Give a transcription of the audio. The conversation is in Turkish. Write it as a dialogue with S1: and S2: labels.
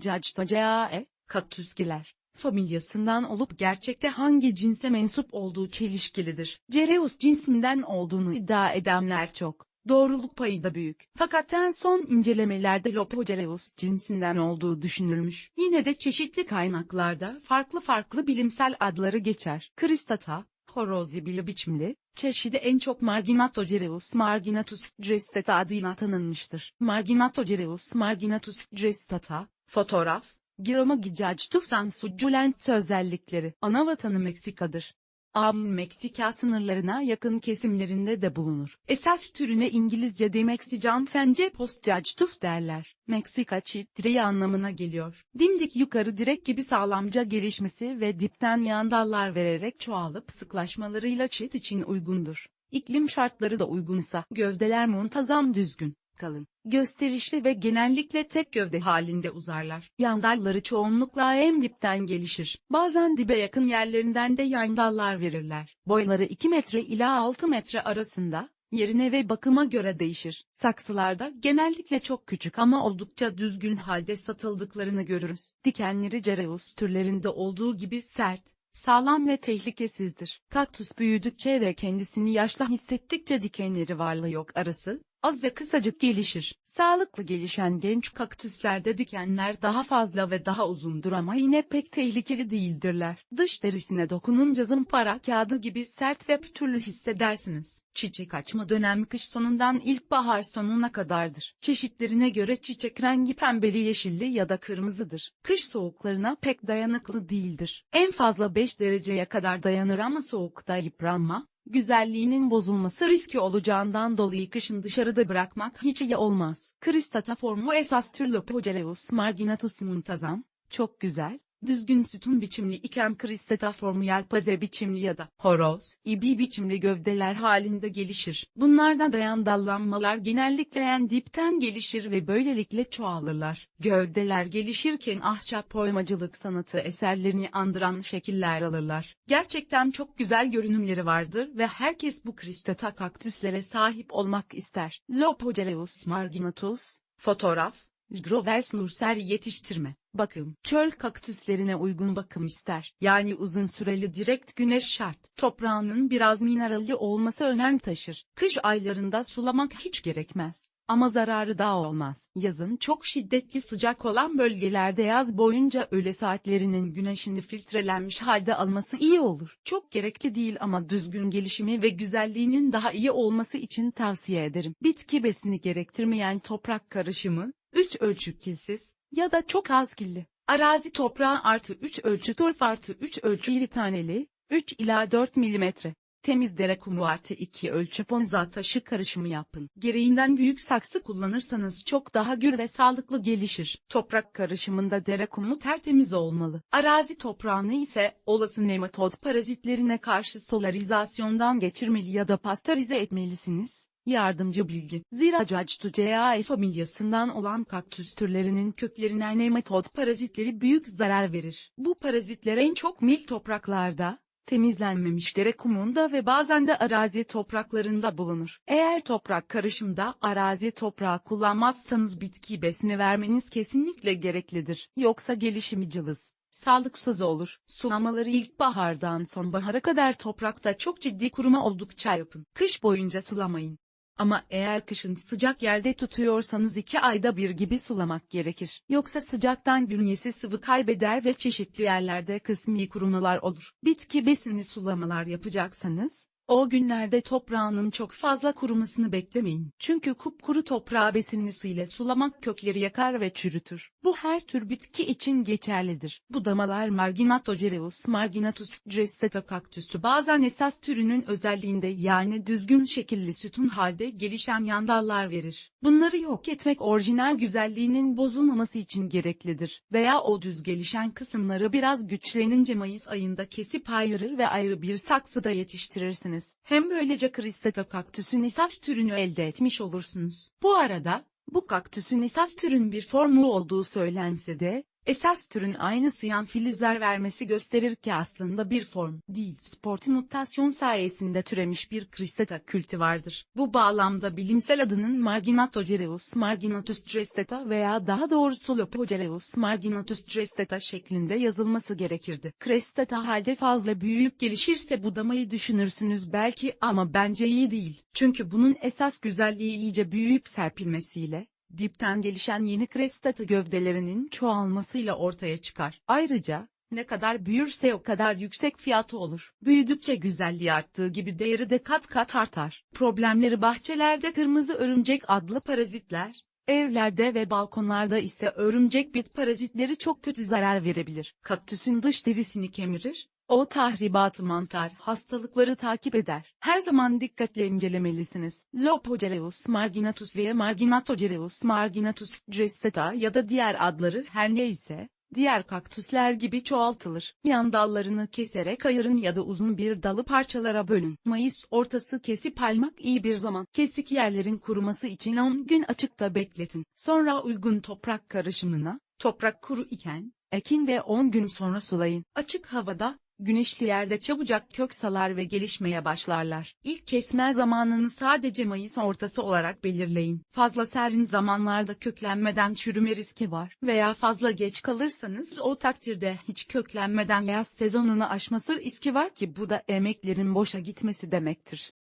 S1: Cactaceae, kaktüsgiler, familyasından olup gerçekte hangi cinse mensup olduğu çelişkilidir. Cereus cinsinden olduğunu iddia edenler çok. Doğruluk payı da büyük. Fakat en son incelemelerde Lopocereus cinsinden olduğu düşünülmüş. Yine de çeşitli kaynaklarda farklı farklı bilimsel adları geçer. Kristata, horozibili biçimli, çeşidi en çok Marginatocereus marginatus gestata adıyla tanınmıştır. Marginatocereus marginatus gestata, fotoğraf, Giromagicactusan succulent özellikleri. Ana vatanı Meksika'dır. Am Meksika sınırlarına yakın kesimlerinde de bulunur. Esas türüne İngilizce'de Meksican fence postjudgetus derler. Meksika çit direği anlamına geliyor. Dimdik yukarı direk gibi sağlamca gelişmesi ve dipten yan dallar vererek çoğalıp sıklaşmalarıyla çit için uygundur. İklim şartları da uygunsa gövdeler muntazam düzgün kalın, gösterişli ve genellikle tek gövde halinde uzarlar. Yan dalları çoğunlukla en dipten gelişir. Bazen dibe yakın yerlerinden de yan dallar verirler. Boyları 2 metre ila 6 metre arasında, yerine ve bakıma göre değişir. Saksılarda genellikle çok küçük ama oldukça düzgün halde satıldıklarını görürüz. Dikenleri cereus türlerinde olduğu gibi sert, sağlam ve tehlikesizdir. Kaktüs büyüdükçe ve kendisini yaşlı hissettikçe dikenleri varlığı yok arası, az ve kısacık gelişir. Sağlıklı gelişen genç kaktüslerde dikenler daha fazla ve daha uzundur ama yine pek tehlikeli değildirler. Dış derisine dokununca zımpara kağıdı gibi sert ve pütürlü hissedersiniz. Çiçek açma dönemi kış sonundan ilkbahar sonuna kadardır. Çeşitlerine göre çiçek rengi pembeli yeşilli ya da kırmızıdır. Kış soğuklarına pek dayanıklı değildir. En fazla 5 dereceye kadar dayanır ama soğukta yıpranma, güzelliğinin bozulması riski olacağından dolayı kışın dışarıda bırakmak hiç iyi olmaz. Kristata formu esas tür Lopogeleus marginatus muntazam, çok güzel, düzgün sütun biçimli iken kristata formu yelpaze biçimli ya da horoz, ibi biçimli gövdeler halinde gelişir. Bunlardan dayan dallanmalar genellikle en dipten gelişir ve böylelikle çoğalırlar. Gövdeler gelişirken ahşap oymacılık sanatı eserlerini andıran şekiller alırlar. Gerçekten çok güzel görünümleri vardır ve herkes bu kristata kaktüslere sahip olmak ister. Lopogeleus marginatus, fotoğraf, Grovers Nursel yetiştirme, bakım, çöl kaktüslerine uygun bakım ister. Yani uzun süreli direkt güneş şart. Toprağının biraz mineralli olması önem taşır. Kış aylarında sulamak hiç gerekmez. Ama zararı da olmaz. Yazın çok şiddetli sıcak olan bölgelerde yaz boyunca öğle saatlerinin güneşini filtrelenmiş halde alması iyi olur. Çok gerekli değil ama düzgün gelişimi ve güzelliğinin daha iyi olması için tavsiye ederim. Bitki besini gerektirmeyen toprak karışımı, 3 ölçü kilsiz ya da çok az killi. Arazi toprağı artı 3 ölçü torf artı 3 ölçü iri taneli, 3 ila 4 milimetre. Temiz dere kumu artı 2 ölçü ponza taşı karışımı yapın. Gereğinden büyük saksı kullanırsanız çok daha gür ve sağlıklı gelişir. Toprak karışımında dere kumu tertemiz olmalı. Arazi toprağını ise olası nematod parazitlerine karşı solarizasyondan geçirmeli ya da pastörize etmelisiniz. Yardımcı bilgi. Zira Cactuceae familyasından olan kaktüs türlerinin köklerine nematod parazitleri büyük zarar verir. Bu parazitler en çok mil topraklarda, temizlenmemiş dere kumunda ve bazen de arazi topraklarında bulunur. Eğer toprak karışımda arazi toprağı kullanmazsanız bitki besini vermeniz kesinlikle gereklidir. Yoksa gelişimi cılız sağlıksız olur. Sulamaları ilkbahardan sonbahara kadar toprakta çok ciddi kuruma oldukça yapın. Kış boyunca sulamayın. Ama eğer kışın sıcak yerde tutuyorsanız iki ayda bir gibi sulamak gerekir. Yoksa sıcaktan bünyesi sıvı kaybeder ve çeşitli yerlerde kısmi kurumalar olur. Bitki besini sulamalar yapacaksanız, o günlerde toprağının çok fazla kurumasını beklemeyin. Çünkü kupkuru toprağı besinli su ile sulamak kökleri yakar ve çürütür. Bu her tür bitki için geçerlidir. Budamalar Marginatocereus marginatus gestata kaktüsü bazen esas türünün özelliğinde yani düzgün şekilli sütun halde gelişen yan dallar verir. Bunları yok etmek orijinal güzelliğinin bozulmaması için gereklidir. Veya o düz gelişen kısımları biraz güçlenince Mayıs ayında kesip ayırır ve ayrı bir saksıda yetiştirirsiniz. Hem böylece kristata kaktüsün esas türünü elde etmiş olursunuz. Bu arada, bu kaktüsün esas türün bir formu olduğu söylense de, Esas türün aynı sıyan filizler vermesi gösterir ki aslında bir form değil. Sportin mutasyon sayesinde türemiş bir kristata kültü vardır. Bu bağlamda bilimsel adının Marginatocereus marginatus crestata veya daha doğrusu Lopocereus marginatus crestata şeklinde yazılması gerekirdi. Crestata halde fazla büyüyüp gelişirse budamayı düşünürsünüz belki ama bence iyi değil. Çünkü bunun esas güzelliği iyice büyüyüp serpilmesiyle, dipten gelişen yeni krestata gövdelerinin çoğalmasıyla ortaya çıkar. Ayrıca, ne kadar büyürse o kadar yüksek fiyatı olur. Büyüdükçe güzelliği arttığı gibi değeri de kat kat artar. Problemleri bahçelerde kırmızı örümcek adlı parazitler, evlerde ve balkonlarda ise örümcek bit parazitleri çok kötü zarar verebilir. Kaktüsün dış derisini kemirir, o tahribatı mantar hastalıkları takip eder. Her zaman dikkatle incelemelisiniz. Lopocereus marginatus veya Marginatocereus marginatus crestata ya da diğer adları her neyse, diğer kaktüsler gibi çoğaltılır. Yan dallarını keserek ayırın ya da uzun bir dalı parçalara bölün. Mayıs ortası kesip almak iyi bir zaman. Kesik yerlerin kuruması için 10 gün açıkta bekletin. Sonra uygun toprak karışımına, toprak kuru iken, ekin ve 10 gün sonra sulayın. Açık havada, Güneşli yerde çabucak kök salar ve gelişmeye başlarlar. İlk kesme zamanını sadece Mayıs ortası olarak belirleyin. Fazla serin zamanlarda köklenmeden çürüme riski var veya fazla geç kalırsanız o takdirde hiç köklenmeden yaz sezonunu aşması riski var ki bu da emeklerin boşa gitmesi demektir.